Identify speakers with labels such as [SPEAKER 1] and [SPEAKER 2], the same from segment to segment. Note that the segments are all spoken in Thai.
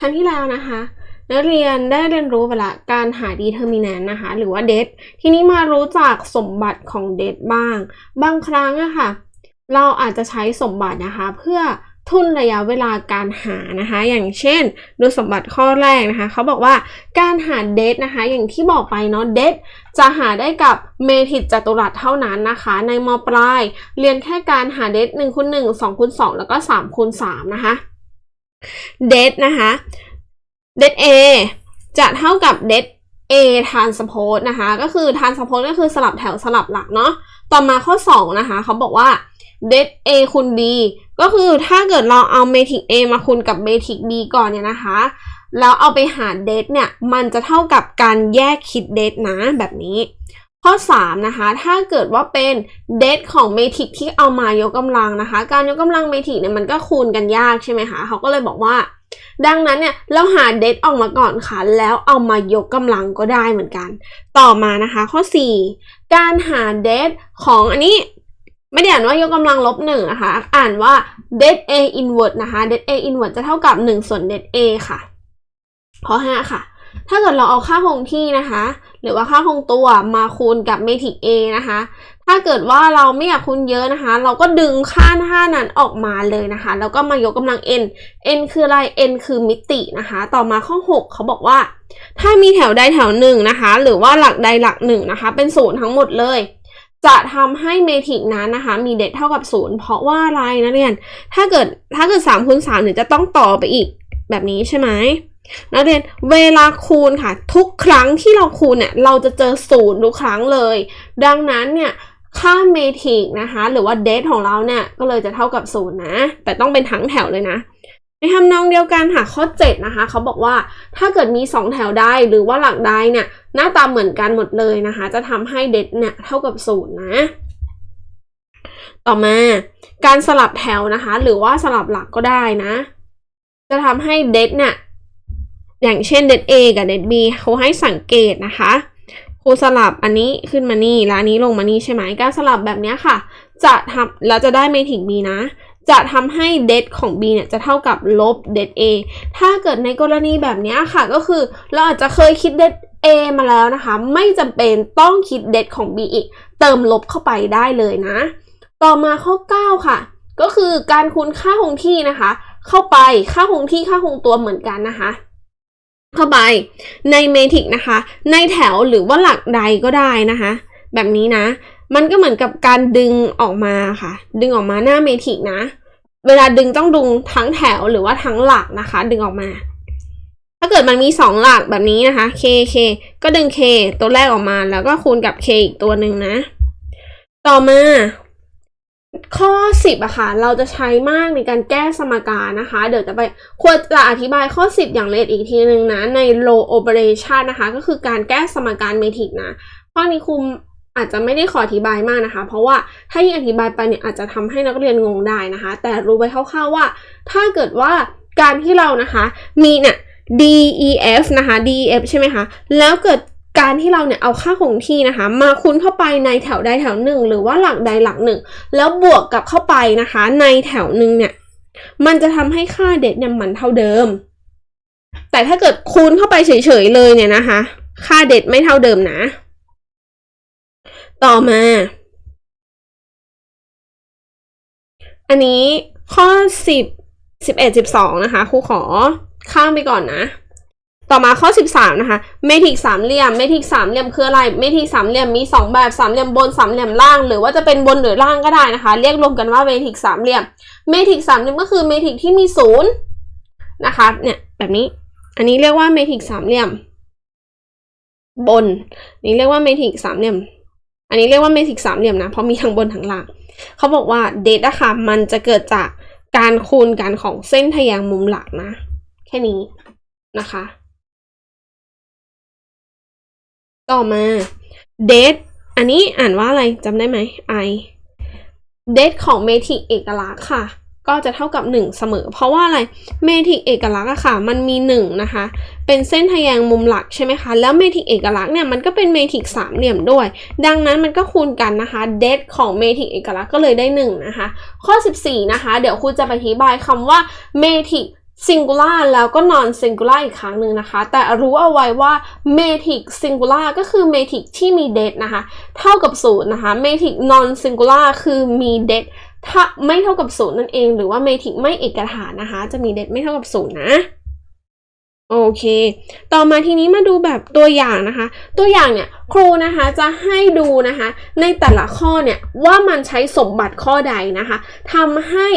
[SPEAKER 1] ครั้งที่แล้วนะคะนักเรียนได้เรียนรู้ไปละการหา determinant นะคะ หรือว่า det ทีนี้มารู้จักสมบัติของ det บ้าง บางครั้งอะค่ะ เราอาจจะใช้สมบัตินะคะ เพื่อทุนระยะเวลาการหานะคะ อย่างเช่น ดูสมบัติข้อแรกนะคะ เขาบอกว่าการหา det นะคะ อย่างที่บอกไปเนาะ det จะหาได้กับเมทริกจัตุรัสเท่านั้นนะคะ ในมปลาย เรียนแค่การหา det 1คูณ1 2คูณ2แล้วก็3คูณ3นะคะ det นะคะ det a จะเท่ากับ det a transpose นะคะ ก็คือ transpose ก็คือสลับแถวสลับหลักเนาะ ต่อมาข้อ 2 นะคะ เขาบอกว่า det a คูณ b ก็คือถ้าเกิดเราเอาเมทริก a มาคูณกับเมทริก b ก่อนเนี่ยนะคะ แล้วเอาไปหาร det เนี่ย มันจะเท่ากับการแยกคิด det นะแบบนี้ ข้อ 3 นะคะ ถ้าเกิดว่าเป็น det ของเมทริกที่เอามายกกำลังนะคะ การยกกำลังเมทริกเนี่ยมันก็คูณกันยากใช่ไหมคะเขาก็เลยบอกว่า ดังนั้นเนี่ยเราหา det ออกมาก่อนค่ะ แล้วเอามายกกำลังก็ได้เหมือนกัน ต่อมานะคะ ข้อ 4 การหา det ของอันนี้ไม่ได้อ่านว่ายกกำลังลบหนึ่งนะคะ อ่านว่า det a inverse นะคะ det a inverse จะเท่ากับ1ส่วน det a ค่ะ ข้อ 5 ค่ะ ถ้าเกิดเราเอาค่าคงที่นะคะ หรือว่าค่าคงตัวมาคูณกับเมทริก a นะคะ ถ้าเกิดว่าเราไม่อยากคูณเยอะนะคะ เราก็ดึงค่าท่านั้นออกมาเลยนะคะ แล้วก็มายกกำลัง n n คืออะไร n คือมิตินะคะ ต่อมาข้อ 6 เขาบอกว่า ถ้ามีแถวใดแถวหนึ่งนะคะ หรือว่าหลักใดหลักหนึ่งนะคะ เป็นศูนย์ทั้งหมดเลยจะทำให้เมทริกนั้นนะคะ มีเดทเท่ากับศูนย์เพราะว่าอะไรนะเรียน ถ้าเกิดถ้าเกิด3คูณ3เนี่ยจะต้องต่อไปอีกแบบนี้ใช่ไหม นักเรียนเวลาคูณค่ะ ทุกครั้งที่เราคูณเนี่ยเราจะเจอศูนย์ทุกครั้งเลย ดังนั้นเนี่ยค่าเมทริกนะคะ หรือว่าเดทของเราเนี่ยก็เลยจะเท่ากับศูนย์นะ แต่ต้องเป็นทั้งแถวเลยนะในทำนองเดียวกันค่ะข้อ 7 นะคะ เขาบอกว่าถ้าเกิดมี 2 แถวได้หรือว่าหลักใดเนี่ยหน้าตาเหมือนกันหมดเลยนะคะ จะทำให้เดทเนี่ยเท่ากับศูนย์นะ ต่อมาการสลับแถวนะคะ หรือว่าสลับหลักก็ได้นะ จะทำให้เดทเนี่ย อย่างเช่นเดท A กับเดท B เขาให้สังเกตนะคะครูสลับอันนี้ขึ้นมานี่แล้วอันนี้ลงมานี่ใช่ไหมการสลับแบบนี้ค่ะ จะทำแล้วจะได้เมทริก B นะ จะทำให้เดทของ B เนี่ยจะเท่ากับลบเดท A ถ้าเกิดในกรณีแบบนี้ค่ะก็คือเราอาจจะเคยคิดเดท A มาแล้วนะคะ ไม่จำเป็นต้องคิดเดทของ B อีก เติมลบเข้าไปได้เลยนะ ต่อมาข้อ 9 ค่ะ ก็คือการคูณค่าคงที่นะคะ เข้าไปค่าคงที่ค่าคงตัวเหมือนกันนะคะ เข้าไปในเมทริกนะคะ ในแถวหรือว่าหลักใดก็ได้นะคะ แบบนี้นะ มันก็เหมือนกับการดึงออกมาค่ะ ดึงออกมาหน้าเมทริกนะ เวลาดึงต้องดึงทั้งแถวหรือว่าทั้งหลักนะคะ ดึงออกมา ถ้าเกิดมันมีสองหลักแบบนี้นะคะ k k ก็ดึง k ตัวแรกออกมาแล้วก็คูณกับ k อีกตัวหนึ่งนะ ต่อมา ข้อ 10อะค่ะเราจะใช้มากในการแก้สมการนะคะ เดี๋ยวจะไปควรจะอธิบายข้อ 10 อย่างละเอียดอีกทีหนึ่งนะ ใน low operation นะคะ ก็คือการแก้สมการเมทริกนะ ข้อนี้ครูอาจจะไม่ได้ขออธิบายมากนะคะ เพราะว่าถ้ายิ่งอธิบายไปเนี่ยอาจจะทำให้นักเรียนงงได้นะคะ แต่รู้ไว้คร่าวๆว่า ถ้าเกิดว่าการที่เรานะคะมีเนี่ย D E F นะคะ D E F ใช่ไหมคะ แล้วเกิด การที่เราเนี่ยเอาค่าคงที่นะคะ มาคูณเข้าไปในแถวใดแถวหนึ่งหรือว่าหลักใดหลักหนึ่ง แล้วบวกกับเข้าไปนะคะ ในแถวหนึ่งเนี่ย มันจะทำให้ค่าเด็ดเนี่ยมันเท่าเดิม แต่ถ้าเกิดคูณเข้าไปเฉยๆเลยเนี่ยนะคะ ค่าเด็ดไม่เท่าเดิมนะ ต่อมา อันนี้ข้อสิบสิบเอ็ดสิบสองนะคะครูขอข้ามไปก่อนนะ ต่อมาข้อ 13 นะคะ เมทริกสามเหลี่ยม เมทริกสามเหลี่ยมคืออะไร เมทริกสามเหลี่ยมมี 2 แบบสามเหลี่ยมบนสามเหลี่ยมล่าง หรือว่าจะเป็นบนหรือล่างก็ได้นะคะ เรียกรวมกันว่าเมทริกสามเหลี่ยม เมทริกสามเหลี่ยมก็คือเมทริกที่มีศูนย์นะคะ เนี่ยแบบนี้ อันนี้เรียกว่าเมทริกสามเหลี่ยม บน นี่เรียกว่าเมทริกสามเหลี่ยม อันนี้เรียกว่าเมทริกสามเหลี่ยมนะ เพราะมีทั้งบนทั้งล่าง เขาบอกว่าเดทอะค่ะมันจะเกิดจากการคูณกันของเส้นทะแยงมุมหลักนะ แค่นี้นะคะ ต่อมา date อันนี้อ่านว่าอะไรจำได้ไหม i date ของเมทริกเอกลักษณ์ค่ะ ก็จะเท่ากับ 1 เสมอ เพราะว่าอะไรเมทริกเอกลักษณ์อะค่ะ มันมี 1 นะคะ เป็นเส้นทะแยงมุมหลักใช่ไหมคะ แล้วเมทริกเอกลักษณ์เนี่ยมันก็เป็นเมทริกสามเหลี่ยมด้วย ดังนั้นมันก็คูณกันนะคะ date ของเมทริกเอกลักษณ์ก็เลยได้ 1 นะคะ ข้อ 14 นะคะ เดี๋ยวครูจะอธิบายคำว่าเมทริก singular แล้วก็ non singular อีกครั้งหนึ่งนะคะ แต่รู้เอาไว้ว่า matrix singular ก็คือ matrix ที่มี det นะคะ เท่ากับศูนย์นะคะ matrix non singular คือมี det ถ้าไม่เท่ากับศูนย์นั่นเอง หรือว่า matrix ไม่เอกฐานนะคะ จะมี det ไม่เท่ากับศูนย์นะโอเค ต่อมาทีนี้มาดูแบบตัวอย่างนะคะ ตัวอย่างเนี่ยครูนะคะจะให้ดูนะคะ ในแต่ละข้อเนี่ยว่ามันใช้สมบัติข้อใดนะคะทำให้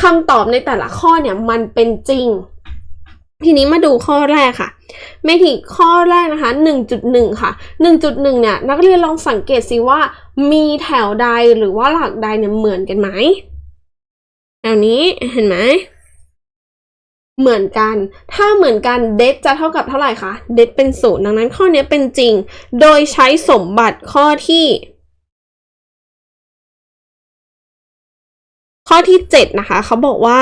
[SPEAKER 1] คำตอบในแต่ละข้อเนี่ยมันเป็นจริง ทีนี้มาดูข้อแรกค่ะเมทิข้อแรกนะคะ 1.1 ค่ะ 1.1 เนี่ย นักเรียนลองสังเกตสิว่า มีแถวใดหรือว่าหลักใดเนี่ยเหมือนกันไหมแถวนี้เห็นไหมเหมือนกัน ถ้าเหมือนกันเดทจะเท่ากับเท่าไหร่คะ เดทเป็นศูนย์ดังนั้นข้อนี้เป็นจริง โดยใช้สมบัติข้อที่ ข้อที่ 7 นะคะเขาบอกว่า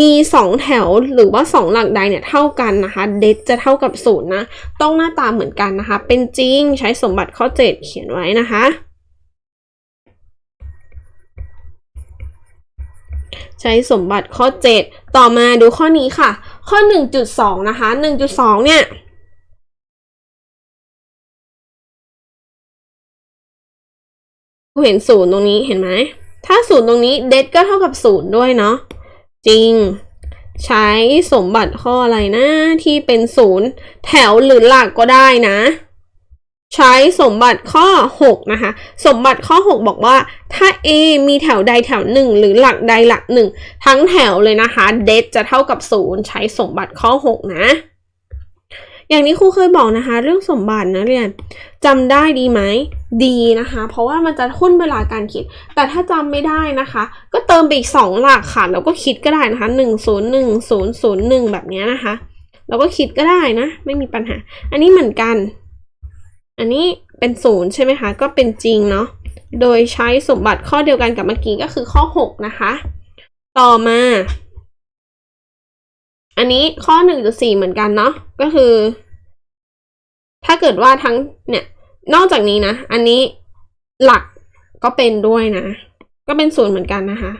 [SPEAKER 1] มี 2 แถวหรือว่า 2 หลักใดเนี่ยเท่ากันนะคะเดทจะเท่ากับศูนย์นะ ต้องหน้าตาเหมือนกันนะคะ เป็นจริงใช้สมบัติข้อ 7 เขียนไว้นะคะ ใช้สมบัติข้อ 7 ต่อมาดูข้อนี้ค่ะ ข้อ 1.2 นะคะ 1.2 เนี่ยเห็นศูนย์ตรงนี้เห็นไหม ถ้าศูนย์ตรงนี้เดทก็เท่ากับศูนย์ด้วยเนาะจริง ใช้สมบัติข้ออะไรนะที่เป็นศูนย์แถวหรือหลักก็ได้นะ ใช้สมบัติข้อ 6 นะคะ สมบัติข้อ 6 บอกว่า ถ้า A มีแถวใดแถวหนึ่งหรือหลักใดหลักหนึ่งทั้งแถวเลยนะคะ เดทจะเท่ากับศูนย์ใช้สมบัติข้อ 6 นะ อย่างนี้ครูเคยบอกนะคะ เรื่องสมบัตินะเรียนจำได้ดีไหมดีนะคะ เพราะว่ามันจะทุ่นเวลาการคิด แต่ถ้าจำไม่ได้นะคะ ก็เติมไปอีก 2 หลักค่ะ แล้วก็คิดก็ได้นะคะ 1 0 1 0 0 1 แบบนี้นะคะเราก็คิดก็ได้นะ ไม่มีปัญหา อันนี้เหมือนกัน อันนี้เป็นศูนย์ใช่ไหมคะ ก็เป็นจริงเนาะโดยใช้สมบัติข้อเดียวกันกับเมื่อกี้ก็คือข้อ 6 นะคะ ต่อมา อันนี้ข้อ1.4เหมือนกันเนาะก็คือ ถ้าเกิดว่าทั้งเนี่ย นอกจากนี้นะ อันนี้หลักก็เป็นด้วยนะ ก็เป็นศูนย์เหมือนกันนะคะ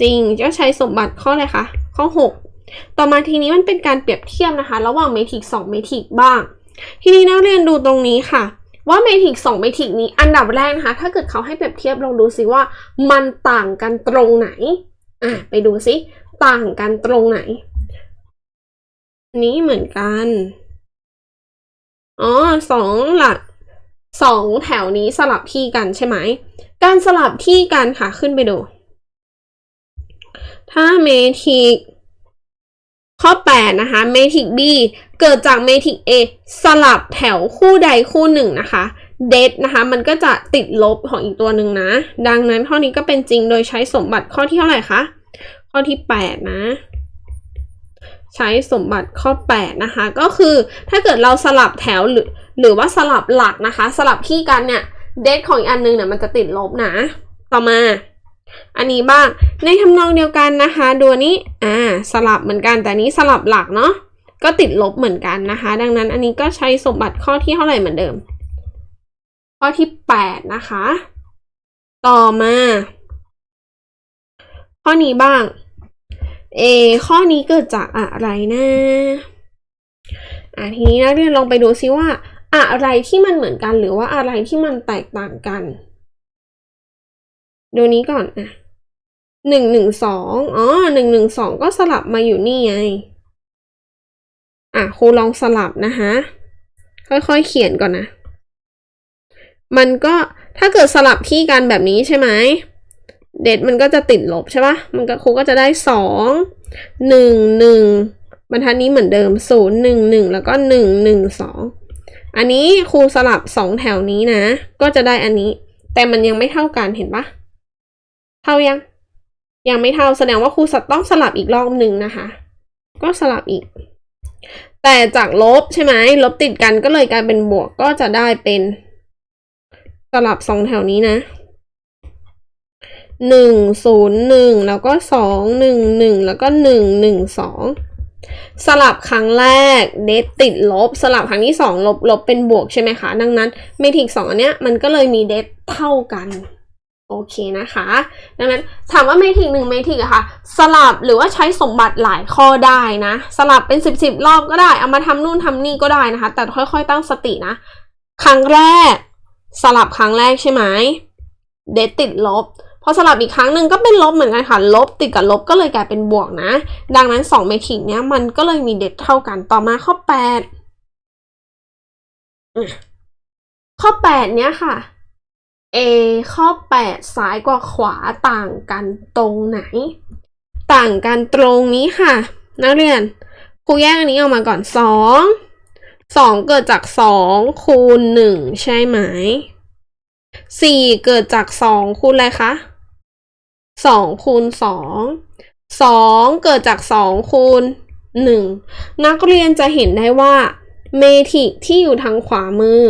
[SPEAKER 1] จริงก็ใช้สมบัติข้ออะไรคะข้อ6ต่อมาทีนี้มันเป็นการเปรียบเทียบนะคะ ระหว่างเมทริก2เมทริกบ้าง ทีนี้นักเรียนดูตรงนี้ค่ะ ว่าเมทริก2เมทริกนี้อันดับแรกนะคะ ถ้าเกิดเขาให้เปรียบเทียบลองดูซิว่า มันต่างกันตรงไหน อะไปดูซิต่างกันตรงไหน นี้เหมือนกัน อ๋อสองหลักสองแถวนี้สลับที่กันใช่ไหม การสลับที่กันค่ะขึ้นไปดู ถ้าเมทริกข้อ 8 นะคะ เมทริก B เกิดจากเมทริก A สลับแถวคู่ใดคู่หนึ่งนะคะ เดทนะคะ มันก็จะติดลบของอีกตัวหนึ่งนะ ดังนั้นข้อนี้ก็เป็นจริงโดยใช้สมบัติข้อที่เท่าไหร่คะ ข้อที่ 8 นะ ใช้สมบัติข้อ 8 นะคะ ก็คือถ้าเกิดเราสลับแถวหรือหรือว่าสลับหลักนะคะ สลับที่กันเนี่ยเดทของอีกอันนึงเนี่ยมันจะติดลบนะ ต่อมา อันนี้บ้างในทำนองเดียวกันนะคะดูอันนี้อ่าสลับเหมือนกันแต่นี้สลับหลักเนาะก็ติดลบเหมือนกันนะคะ ดังนั้นอันนี้ก็ใช้สมบัติข้อที่เท่าไหร่เหมือนเดิม ข้อที่ 8 นะคะ ต่อมา ข้อนี้บ้าง เอข้อนี้เกิดจากอะไรนะอ่าทีนี้นักเรียนลองไปดูซิว่า อะไรที่มันเหมือนกันหรือว่าอะไรที่มันแตกต่างกันดูนี้ก่อนอะหนึ่งหนึ่งสองอ๋อหนึ่งหนึ่งสองก็สลับมาอยู่นี่ไงอะครูลองสลับนะคะค่อยๆเขียนก่อนนะ มันก็ถ้าเกิดสลับที่กันแบบนี้ใช่ไหม เดทมันก็จะติดลบใช่ปะมันก็ครูก็จะได้สองหนึ่งหนึ่งบรรทัดนี้เหมือนเดิมศูนย์หนึ่งหนึ่งแล้วก็หนึ่งหนึ่งสองอันนี้ครูสลับสองแถวนี้นะ ก็จะได้อันนี้ แต่มันยังไม่เท่ากันเห็นปะเท่ายัง ยังไม่เท่าแสดงว่าครูต้องสลับอีกรอบหนึ่งนะคะ ก็สลับอีก แต่จากลบใช่ไหมลบติดกันก็เลยกลายเป็นบวกก็จะได้เป็น สลับสองแถวนี้นะ หนึ่งศูนย์หนึ่งแล้วก็สองหนึ่งหนึ่งแล้วก็หนึ่งหนึ่งสองสลับครั้งแรกเดทติดลบ สลับครั้งที่สองลบลบเป็นบวกใช่ไหมคะ ดังนั้นเมทริกสองอันเนี้ยมันก็เลยมีเดทเท่ากันโอเคนะคะ ดังนั้นถามว่าเมทริกหนึ่งเมทริกอะค่ะ สลับหรือว่าใช้สมบัติหลายข้อได้นะ สลับเป็นสิบสิบรอบก็ได้ เอามาทำนู่นทำนี่ก็ได้นะคะ แต่ค่อยๆตั้งสตินะ ครั้งแรก สลับครั้งแรกใช่ไหมเดทติดลบ พอสลับอีกครั้งหนึ่งก็เป็นลบเหมือนกันค่ะ ลบติดกับลบก็เลยกลายเป็นบวกนะ ดังนั้น 2 เมทริกเนี้ยมันก็เลยมีเดทเท่ากันต่อมาข้อ 8 ข้อ 8 เนี้ยค่ะ A ข้อ 8 ซ้ายกว่าขวาต่างกันตรงไหน ต่างกันตรงนี้ค่ะ นักเรียนครูแยกอันนี้ออกมาก่อน 2 2 เกิดจาก 2 คูณ 1 ใช่ไหมสี่เกิดจากสองคูณอะไรคะ สองคูณสองสองเกิดจากสองคูณหนึ่งนักเรียนจะเห็นได้ว่าเมทริกที่อยู่ทางขวามือ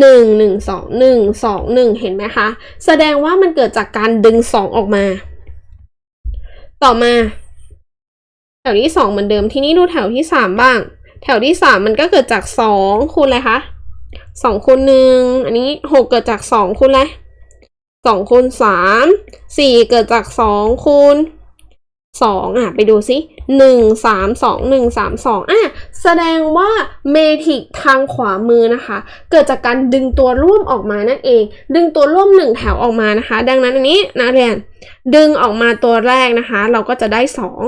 [SPEAKER 1] หนึ่งหนึ่งสองหนึ่งสองหนึ่งเห็นไหมคะ แสดงว่ามันเกิดจากการดึงสองออกมา ต่อมา แถวที่สองเหมือนเดิมที่นี้ดูแถวที่สามบ้าง แถวที่สามมันก็เกิดจากสองคูณอะไรคะสองคูณหนึ่งอันนี้หกเกิดจากสองคูณอะไร สองคูณสามสี่เกิดจากสองคูณสองอะ ไปดูสิหนึ่งสามสองหนึ่งสามสองอะ แสดงว่าเมทริกทางขวามือนะคะ เกิดจากการดึงตัวร่วมออกมานั่นเอง ดึงตัวร่วมหนึ่งแถวออกมานะคะ ดังนั้นอันนี้นักเรียนดึงออกมาตัวแรกนะคะ เราก็จะได้สอง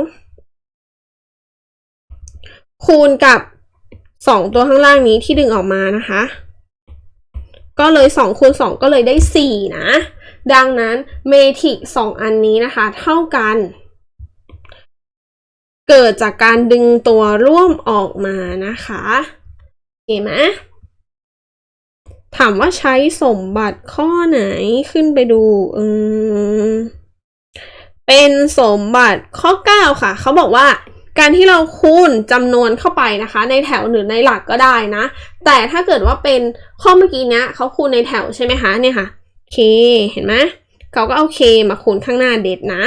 [SPEAKER 1] คูณกับสองตัวข้างล่างนี้ที่ดึงออกมานะคะ ก็เลยสองคูณสองก็เลยได้สี่นะ ดังนั้นเมทริกสองอันนี้นะคะ เท่ากัน เกิดจากการดึงตัวร่วมออกมานะคะเห็นไหมถามว่าใช้สมบัติข้อไหนขึ้นไปดูอืมเป็นสมบัติข้อ 9 ค่ะ เขาบอกว่าการที่เราคูณจำนวนเข้าไปนะคะ ในแถวหรือในหลักก็ได้นะ แต่ถ้าเกิดว่าเป็นข้อเมื่อกี้เนี้ยเขาคูณในแถวใช่ไหมคะเนี่ยค่ะ k เห็นไหมเขาก็เอา k มาคูณข้างหน้าเด็ดนะ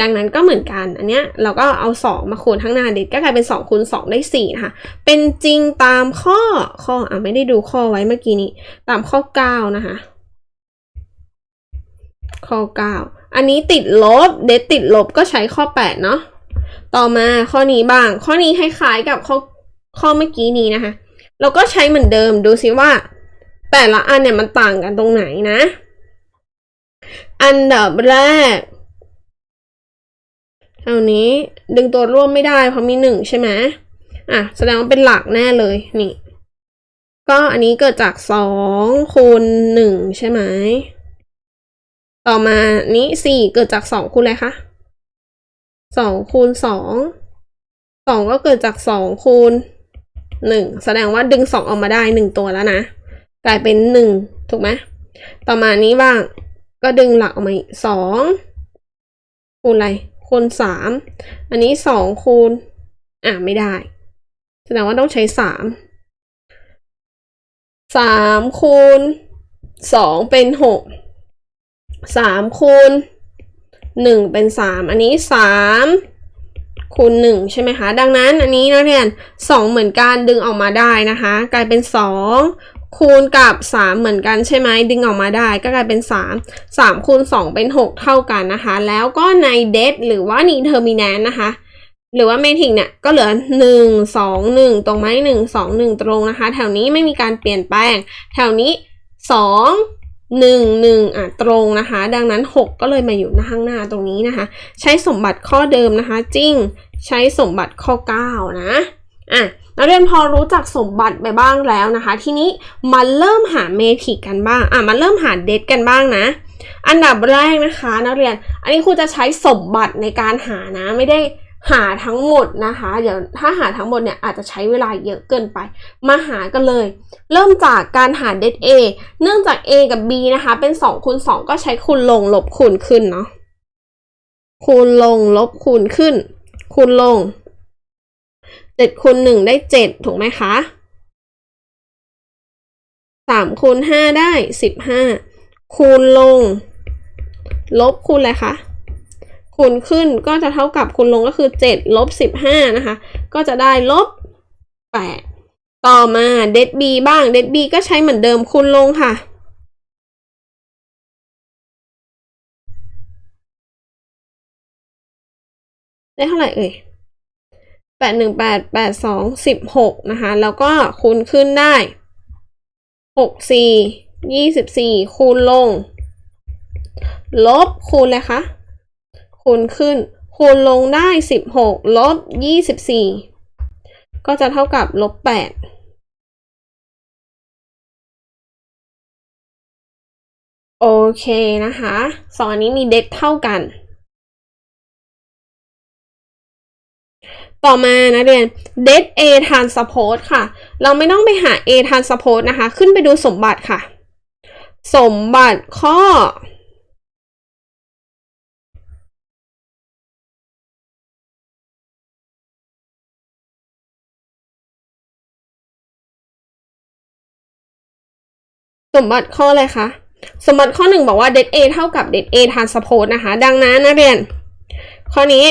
[SPEAKER 1] ดังนั้นก็เหมือนกัน อันเนี้ยเราก็เอา 2 มาคูณข้างหน้าเด็ดก็กลายเป็น2คูณ2ได้4นะคะ เป็นจริงตามข้อข้ออะไม่ได้ดูข้อไว้เมื่อกี้นี้ ตามข้อ 9 นะคะ ข้อ 9 อันนี้ติดลบเด็ดติดลบก็ใช้ข้อ 8 เนาะต่อมาข้อนี้บ้าง ข้อนี้คล้ายๆกับข้อข้อเมื่อกี้นี้นะคะ เราก็ใช้เหมือนเดิมดูซิว่า แต่ละอันเนี่ยมันต่างกันตรงไหนนะ อันดับแรกเท่านี้ดึงตัวร่วมไม่ได้เพราะมีหนึ่งใช่ไหมอะแสดงว่าเป็นหลักแน่เลยนี่ ก็อันนี้เกิดจากสองคูณหนึ่งใช่ไหมต่อมานี้สี่เกิดจากสองคูณอะไรคะสองคูณสองสองก็เกิดจากสองคูณหนึ่งแสดงว่าดึงสองออกมาได้หนึ่งตัวแล้วนะ กลายเป็นหนึ่งถูกไหมต่อมานี้บ้าง ก็ดึงหลักออกมาอีกสองคูณอะไรคูณสามอันนี้สองคูณอะไม่ได้ แสดงว่าต้องใช้สามสามคูณสองเป็นหกสามคูณหนึ่งเป็นสามอันนี้สามคูณหนึ่งใช่ไหมคะ ดังนั้นอันนี้นักเรียนสองเหมือนกันดึงออกมาได้นะคะ กลายเป็นสอง คูณกับสามเหมือนกันใช่ไหมดึงออกมาได้ก็กลายเป็นสามสามคูณสองเป็นหกเท่ากันนะคะ แล้วก็ในเดทหรือว่านีเทอร์มินนนะคะ หรือว่าเมทริกเนี่ยก็เหลือหนึ่งสองหนึ่งตรงไหมหนึ่งสองหนึ่งตรงนะคะ แถวนี้ไม่มีการเปลี่ยนแปลง แถวนี้สองหนึ่งหนึ่งอะตรงนะคะ ดังนั้นหกก็เลยมาอยู่หน้าข้างหน้าตรงนี้นะคะ ใช้สมบัติข้อเดิมนะคะ จริง ใช้สมบัติข้อ 9 นะอะ นักเรียนพอรู้จักสมบัติไปบ้างแล้วนะคะ ทีนี้มาเริ่มหาเมทริกกันบ้าง อะมาเริ่มหาเดทกันบ้างนะ อันดับแรกนะคะ นักเรียน อันนี้ครูจะใช้สมบัติในการหานะ ไม่ได้หาทั้งหมดนะคะ เดี๋ยวถ้าหาทั้งหมดเนี่ยอาจจะใช้เวลาเยอะเกินไป มาหากันเลย เริ่มจากการหาเดท A เนื่องจาก A กับ B นะคะ เป็น2คูณ2ก็ใช้คูณลงลบคูณขึ้นเนาะคูณลงลบคูณขึ้น คูณลง เจ็ดคูณหนึ่งได้เจ็ดถูกไหมคะสามคูณห้าได้สิบห้าคูณลง ลบคูณอะไรคะคูณขึ้นก็จะเท่ากับคูณลงก็คือเจ็ดลบสิบห้านะคะ ก็จะได้ลบแปดต่อมาเดดบีบ้างเดดบีก็ใช้เหมือนเดิมคูณลงค่ะได้เท่าไหร่เอ่ย แปดหนึ่งแปดแปดสองสิบหกนะคะ แล้วก็คูณขึ้นได้หกสี่ยี่สิบสี่คูณลง ลบคูณเลยคะคูณขึ้น คูณลงได้สิบหกลบยี่สิบสี่ก็จะเท่ากับลบแปดโอเคนะคะสองอันนี้มีเด็ดเท่ากัน ต่อมานะเรียน det a transpose ค่ะ เราไม่ต้องไปหา a transpose นะคะ ขึ้นไปดูสมบัติค่ะ สมบัติข้อ สมบัติข้ออะไรคะสมบัติข้อหนึ่งบอกว่า det a เท่ากับ det a transpose นะคะ ดังนั้นนะเรียน ข้อนี้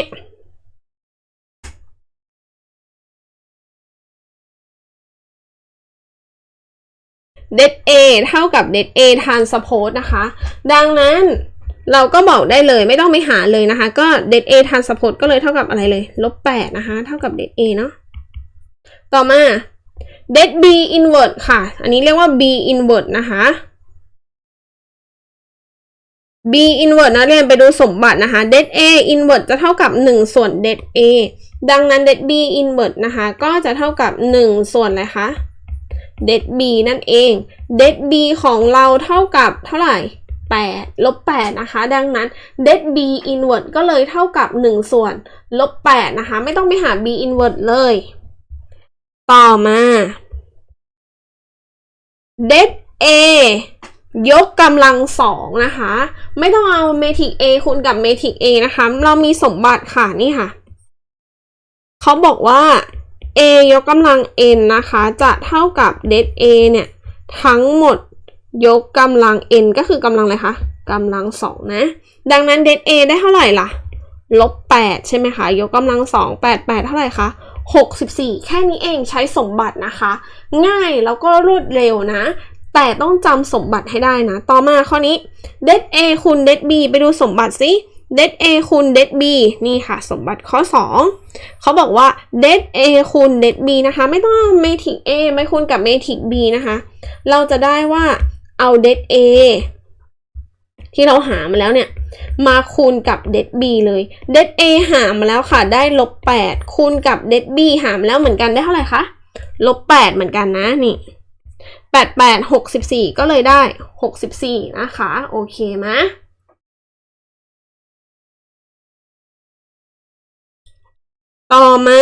[SPEAKER 1] det a เท่ากับ det a transpose นะคะ ดังนั้นเราก็บอกได้เลยไม่ต้องไปหาเลยนะคะ ก็ det a transpose ก็เลยเท่ากับอะไรเลยลบแปดนะคะเท่ากับ det a เนาะต่อมา det b inverse ค่ะ อันนี้เรียกว่า b inverse นะคะ b inverse นะเรียนไปดูสมบัตินะคะ det a inverse จะเท่ากับ 1 ส่วน det a ดังนั้น det b inverse นะคะ ก็จะเท่ากับ 1 ส่วนอะไรคะ det b นั่นเอง det b ของเราเท่ากับเท่าไหร่ 8 ลบ 8 นะคะ ดังนั้น det b inverse ก็เลยเท่ากับ 1 ส่วน ลบ 8 นะคะ ไม่ต้องไปหา b inverse เลย ต่อมา det a ยกกำลังสองนะคะ ไม่ต้องเอาเมทริก A คูณกับเมทริก A นะคะ เรามีสมบัติค่ะนี่ค่ะ เขาบอกว่า A ยกกำลัง n นะคะ จะเท่ากับ det A เนี่ย ทั้งหมดยกกำลัง n ก็คือกำลังอะไรคะกำลังสองนะ ดังนั้น det A ได้เท่าไหร่ล่ะลบแปดใช่ไหมคะ ยกกำลังสองแปดแปดเท่าไหร่คะหกสิบสี่แค่นี้เองใช้สมบัตินะคะ ง่ายแล้วก็รวดเร็วนะ แต่ต้องจำสมบัติให้ได้นะ ต่อมาข้อนี้ det A คูณ det B ไปดูสมบัติสิ det A คูณ det B นี่ค่ะ สมบัติข้อ 2 เขาบอกว่า det A คูณ det B นะคะ ไม่ต้องเมทริก A ไม่คูณกับเมทริก B นะคะ เราจะได้ว่าเอา det A ที่เราหามาแล้วเนี่ย มาคูณกับ det b เลย det a หามาแล้วค่ะ ได้ลบ8คูณกับ det b หามาแล้วเหมือนกันได้เท่าไหร่คะลบ8เหมือนกันนะนี่8 8 64 ก็เลยได้ 64 นะคะ โอเคไหม ต่อมา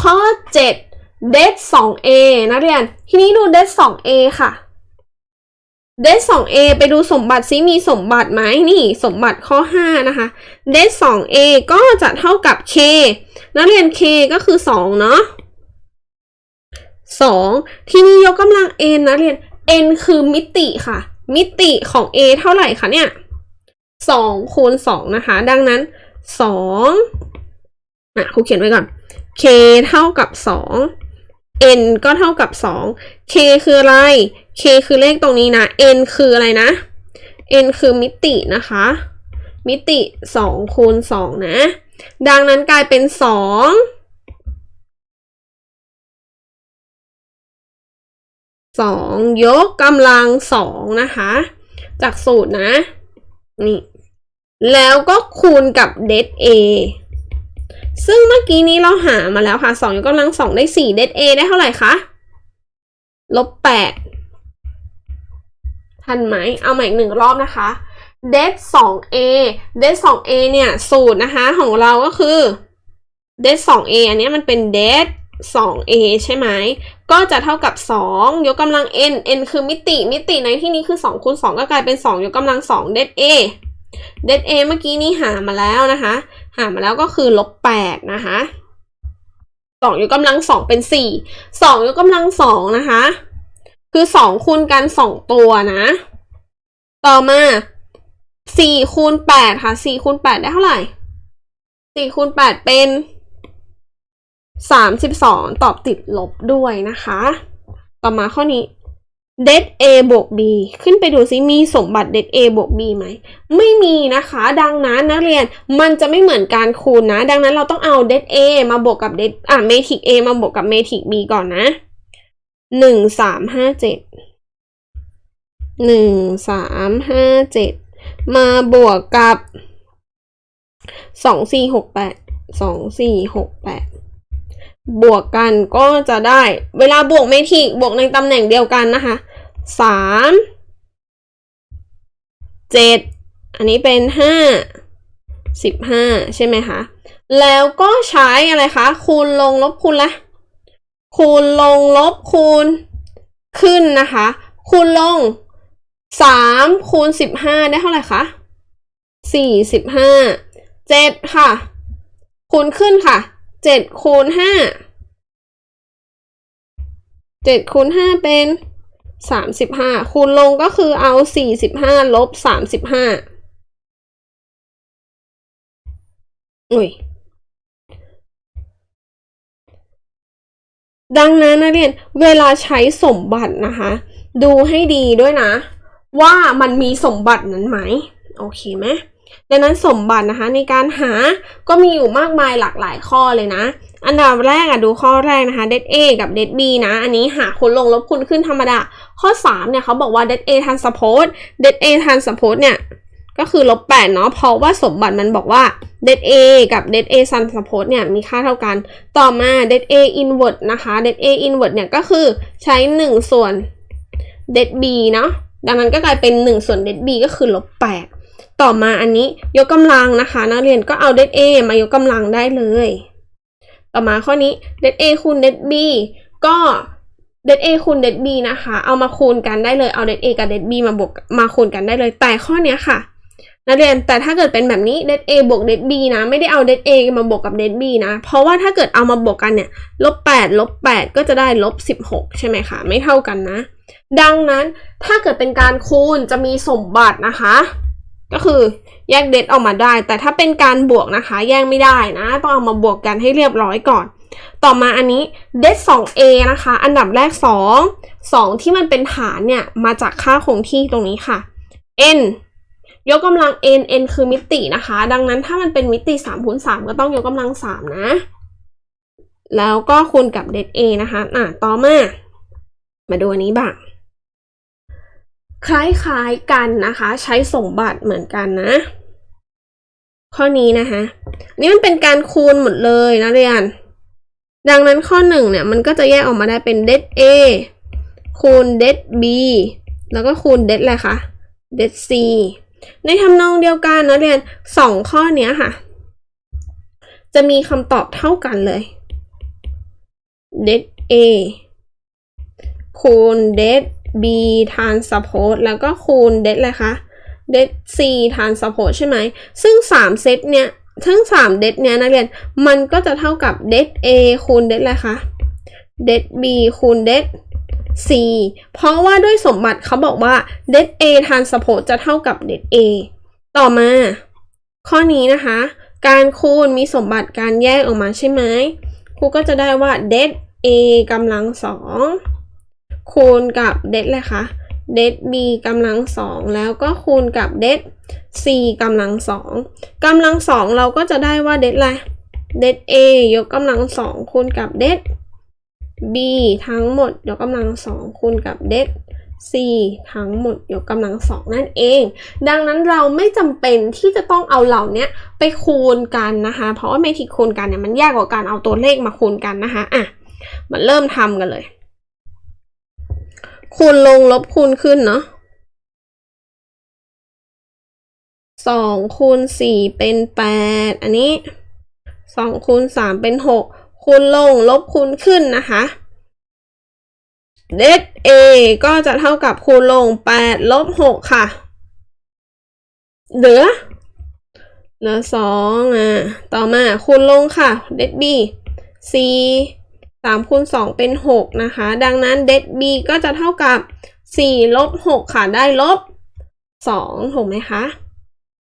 [SPEAKER 1] ข้อ 7 det 2a นักเรียน ทีนี้ดู det 2a ค่ะเดส 2a ไปดูสมบัติซิมีสมบัติไหมนี่สมบัติข้อ 5 นะคะเดส 2a ก็จะเท่ากับ k นักเรียน k ก็คือ 2 เนาะ2 ทีนี้ยกกำลัง n นักเรียน n คือมิติค่ะ มิติของ a เท่าไหร่คะเนี่ย2คูณ2นะคะ ดังนั้น 2อะครูเขียนไว้ก่อน k เท่ากับ2 n ก็เท่ากับ2 k คืออะไร k คือเลขตรงนี้นะ n คืออะไรนะ n คือมิตินะคะ มิติ2คูณ2นะ ดังนั้นกลายเป็น2 2ยกกำลัง2นะคะ จากสูตรนะ นี่ แล้วก็คูณกับ det a ซึ่งเมื่อกี้นี้เราหามาแล้วค่ะ2ยกกำลัง2ได้4 det a ได้เท่าไหร่คะลบ8ทันไหม เอาใหม่อีกหนึ่งรอบนะคะ det 2a det 2a เนี่ย สูตรนะคะของเราก็คือ det 2a อันนี้มันเป็น det 2a ใช่ไหม ก็จะเท่ากับ 2 ยกกำลัง n n คือมิติ มิติในที่นี้คือ2คูณ2ก็กลายเป็น 2 ยกกำลัง2 det a det a เมื่อกี้นี้หามาแล้วนะคะ หามาแล้วก็คือลบ8นะคะ2ยกกำลัง2เป็น4 2ยกกำลัง2นะคะ คือสองคูณกันสองตัวนะ ต่อมาสี่คูณแปดค่ะสี่คูณแปดได้เท่าไหร่สี่คูณแปดเป็นสามสิบสองตอบติดลบด้วยนะคะ ต่อมาข้อนี้ det a บวก b ขึ้นไปดูซิมีสมบัติ det a บวก b ไหม ไม่มีนะคะ ดังนั้นนักเรียนมันจะไม่เหมือนการคูณนะ ดังนั้นเราต้องเอา det a มาบวกกับ det อะ matrix a มาบวกกับ matrix b ก่อนนะหนึ่งสามห้าเจ็ดหนึ่งสามห้าเจ็ดมาบวกกับสองสี่หกแปดสองสี่หกแปด บวกกันก็จะได้ เวลาบวกเมทริกบวกในตำแหน่งเดียวกันนะคะสามเจ็ดอันนี้เป็นห้าสิบห้าใช่ไหมคะ แล้วก็ใช้อะไรคะ คูณลงลบคูณละ คูณลงลบคูณขึ้นนะคะ คูณลงสามคูณสิบห้าได้เท่าไหร่คะสี่สิบห้าเจ็ดค่ะ คูณขึ้นค่ะ เจ็ดคูณห้าเจ็ดคูณห้าเป็นสามสิบห้าคูณลงก็คือเอาสี่สิบห้าลบสามสิบห้าอุ้ยดังนั้นนะเรียนเวลาใช้สมบัตินะคะ ดูให้ดีด้วยนะ ว่ามันมีสมบัตินั้นไหม โอเคไหม ดังนั้นสมบัตินะคะในการหาก็มีอยู่มากมายหลากหลายข้อเลยนะ อันดับแรกอะดูข้อแรกนะคะ det a กับ det b นะ อันนี้หาคูณลงลบคูณขึ้นธรรมดา ข้อ 3 เนี่ยเขาบอกว่า det a transpose det a transpose เนี่ยก็คือลบ8เนาะเพราะว่าสมบัติมันบอกว่า det a กับ det a transpose เนี่ยมีค่าเท่ากัน ต่อมา det a inverse นะคะ det a inverse เนี่ยก็คือใช้ 1 ส่วน det b เนาะดังนั้นก็กลายเป็น 1 ส่วน det b ก็คือลบ8 ต่อมาอันนี้ยกกำลังนะคะ นักเรียนก็เอา det a มายกกำลังได้เลย ต่อมาข้อนี้ det a คูณ det b ก็ det a คูณ det b นะคะ เอามาคูณกันได้เลยเอา det a กับ det b มาบวกมาคูณกันได้เลย แต่ข้อเนี้ยค่ะนักเรียนแต่ถ้าเกิดเป็นแบบนี้ det a บวก det b นะ ไม่ได้เอา det a มาบวกกับ det b นะ เพราะว่าถ้าเกิดเอามาบวกกันเนี่ยลบ8ลบ8ก็จะได้ลบ16ใช่ไหมคะไม่เท่ากันนะ ดังนั้นถ้าเกิดเป็นการคูณจะมีสมบัตินะคะ ก็คือแยกเดทออกมาได้ แต่ถ้าเป็นการบวกนะคะ แยกไม่ได้นะ ต้องเอามาบวกกันให้เรียบร้อยก่อน ต่อมาอันนี้เดท 2a นะคะ อันดับแรก 2 2 ที่มันเป็นฐานเนี่ยมาจากค่าคงที่ตรงนี้ค่ะ n ยกกำลัง n n คือมิตินะคะ ดังนั้นถ้ามันเป็นมิติ3คูณ3ก็ต้องยกกำลัง 3 นะ แล้วก็คูณกับเดท a นะคะ อะ ต่อมา มาดูอันนี้บ้าง คล้ายๆกันนะคะ ใช้สมบัติเหมือนกันนะ ข้อนี้นะคะนี่มันเป็นการคูณหมดเลยนะเรียน ดังนั้นข้อหนึ่งเนี่ยมันก็จะแยกออกมาได้เป็น det a คูณ det b แล้วก็คูณ det อะไรคะ det c ในทำนองเดียวกันนะเรียนสองข้อนี้ค่ะ จะมีคำตอบเท่ากันเลย det a คูณ det b ทาน support แล้วก็คูณ det เลยคะ det c ทาน support ใช่ไหม ซึ่ง 3 เซตเนี้ยทั้ง3 det เนี้ยนักเรียน มันก็จะเท่ากับ det a คูณ det เลยคะ det b คูณ det c เพราะว่าด้วยสมบัติเขาบอกว่า det a ทาน support จะเท่ากับ det a ต่อมา ข้อนี้นะคะ การคูณมีสมบัติการแยกออกมาใช่ไหมครูก็จะได้ว่า det a กำลังสอง คูณกับเดทเลยคะเดท b กำลังสองแล้วก็คูณกับเดท c กำลังสองกำลังสองเราก็จะได้ว่าเดทอะไรเดท a ยกกำลังสองคูณกับเดท b ทั้งหมดยกกำลังสองคูณกับเดท c ทั้งหมดยกกำลังสองนั่นเอง ดังนั้นเราไม่จำเป็นที่จะต้องเอาเหล่านี้ไปคูณกันนะคะ เพราะว่าเมทริกคูณกันเนี่ยมันยากกว่าการเอาตัวเลขมาคูณกันนะคะอะมาเริ่มทำกันเลย คูณลงลบคูณขึ้นเนาะสองคูณสี่เป็นแปดอันนี้สองคูณสามเป็นหกคูณลงลบคูณขึ้นนะคะเด a ก็จะเท่ากับคูณลงแปดลบหกค่ะ เหลือ เหลือสองอะ ต่อมาคูณลงค่ะเด b สี่ สามคูณสองเป็นหกนะคะ ดังนั้นเด b ก็จะเท่ากับสี่ลบหกค่ะ ได้ลบสองถูกไหมคะ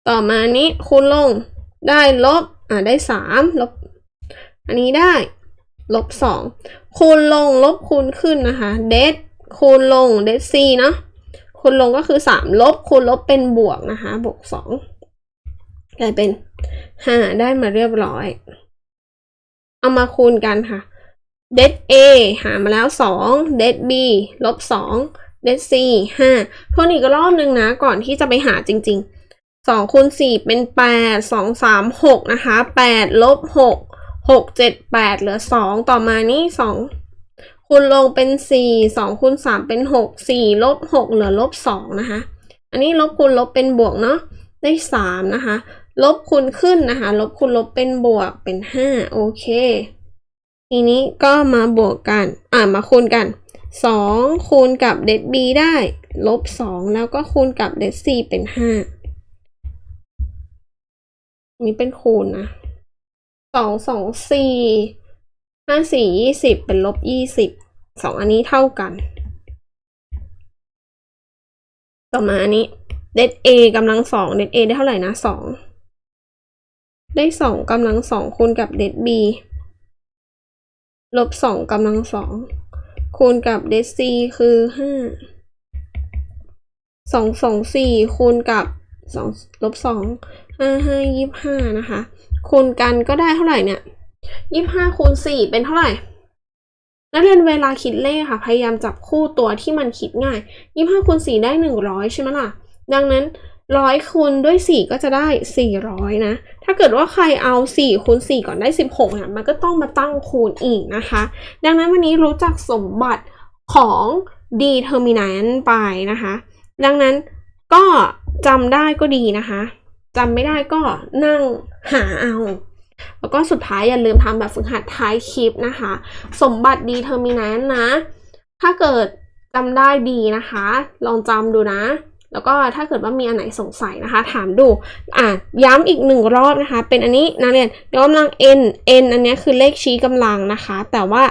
[SPEAKER 1] ต่อมานี้คูณลงได้ลบ อ่าได้สามลบ อันนี้ได้ ลบสองคูณลงลบคูณขึ้นนะคะเดคูณลงเดซซีเนาะคูณลงก็คือสามลบ คูณลบเป็นบวกนะคะ บวกสองกลายเป็นห้าได้มาเรียบร้อย เอามาคูณกันค่ะ เดซ A หามาแล้วสองเดซ B ลบสองเดซ C ห้าทวนอีกรอบนึงนะก่อนที่จะไปหาจริงๆสองคูณสี่เป็นแปดสองสามหกนะคะแปดลบหกหกเจ็ดแปดเหลือสองต่อมานี่สองคูณลงเป็นสี่สองคูณสามเป็นหกสี่ลบหกเหลือลบสองนะคะ อันนี้ลบคูณลบเป็นบวกเนาะได้สามนะคะ ลบคูณขึ้นนะคะ ลบคูณลบเป็นบวกเป็นห้าโอเค ทีนี้ก็มาบวกกัน อ่ามาคูณกันสองคูณกับเดดบีได้ลบสองแล้วก็คูณกับเดดซีเป็นห้านี่เป็นคูณนะสองสองสี่ห้าสี่ยี่สิบเป็นลบยี่สิบสองอันนี้เท่ากัน ต่อมาอันนี้เดดเอกำลังสองเดดเอได้เท่าไหร่นะสองได้สองกำลังสองคูณกับเดดบี ลบสองกำลังสองคูณกับเดซซีคือห้าสองสองสี่คูณกับสองลบสองห้าห้ายี่ห้านะคะ คูณกันก็ได้เท่าไหร่เนี่ยยี่ห้าคูณสี่เป็นเท่าไหร่นักเรียนเวลาคิดเลขค่ะ พยายามจับคู่ตัวที่มันคิดง่ายยี่ห้าคูณสี่ได้หนึ่งร้อยใช่ไหมล่ะ ดังนั้น ร้อยคูณด้วยสี่ก็จะได้สี่ร้อยนะ ถ้าเกิดว่าใครเอาสี่คูณสี่ก่อนได้สิบหกเนี่ยมันก็ต้องมาตั้งคูณอีกนะคะ ดังนั้นวันนี้รู้จักสมบัติของ determinant ไปนะคะ ดังนั้นก็จำได้ก็ดีนะคะจำไม่ได้ก็นั่งหาเอา แล้วก็สุดท้ายอย่าลืมทำแบบฝึกหัดท้ายคลิปนะคะ สมบัติ determinant นะ ถ้าเกิดจำได้ดีนะคะ ลองจำดูนะ แล้วก็ถ้าเกิดว่ามีอันไหนสงสัยนะคะ ถามดูอะย้ำอีกหนึ่งรอบนะคะ เป็นอันนี้นะเรียนยกกำลัง n n อันนี้คือเลขชี้กำลังนะคะ แต่ว่า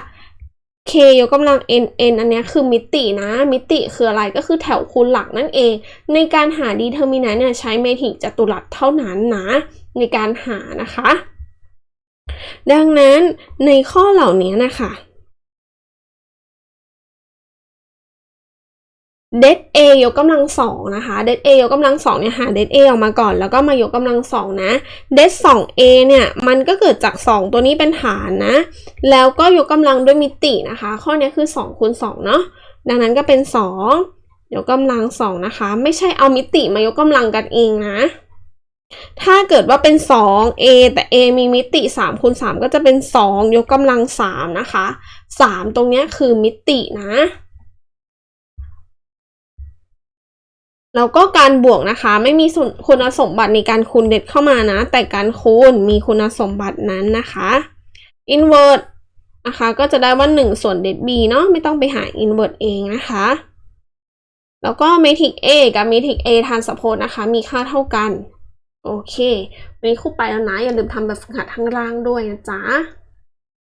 [SPEAKER 1] k ยกกำลัง n n อันนี้คือมิตินะ มิติคืออะไรก็คือแถวคูณหลักนั่นเอง ในการหา determinant เนี่ยใช้เมทริกจัตุรัสเท่านั้นนะในการหานะคะ ดังนั้นในข้อเหล่านี้นะคะ เดด a ยกกำลังสองนะคะเดด a ยกกำลังสองเนี่ยหาเดด a ออกมาก่อน แล้วก็มายกกำลังสองนะเดดสอง a เนี่ยมันก็เกิดจากสองตัวนี้เป็นฐานนะ แล้วก็ยกกำลังด้วยมิตินะคะ ข้อนี้คือสองคูณสองเนาะดังนั้นก็เป็นสองยกกำลังสองนะคะ ไม่ใช่เอามิติมายกกำลังกันเองนะถ้าเกิดว่าเป็น 2 a แต่ a มีมิติ3คูณ3ก็จะเป็น 2 ยกกำลัง3นะคะ 3 ตรงเนี้ยคือมิตินะ แล้วก็การบวกนะคะ ไม่มีคุณสมบัติในการคูณเด็ดเข้ามานะ แต่การคูณมีคุณสมบัตินั้นนะคะ invert นะคะก็จะได้ว่า 1 ส่วนเด็ด b เนาะไม่ต้องไปหา invert เองนะคะ แล้วก็ matrix A กับ matrix A transpose นะคะ มีค่าเท่ากัน โอเควันนี้ครูไปแล้วนะ อย่าลืมทำแบบฝึกหัดข้างล่างด้วยนะจ๊ะ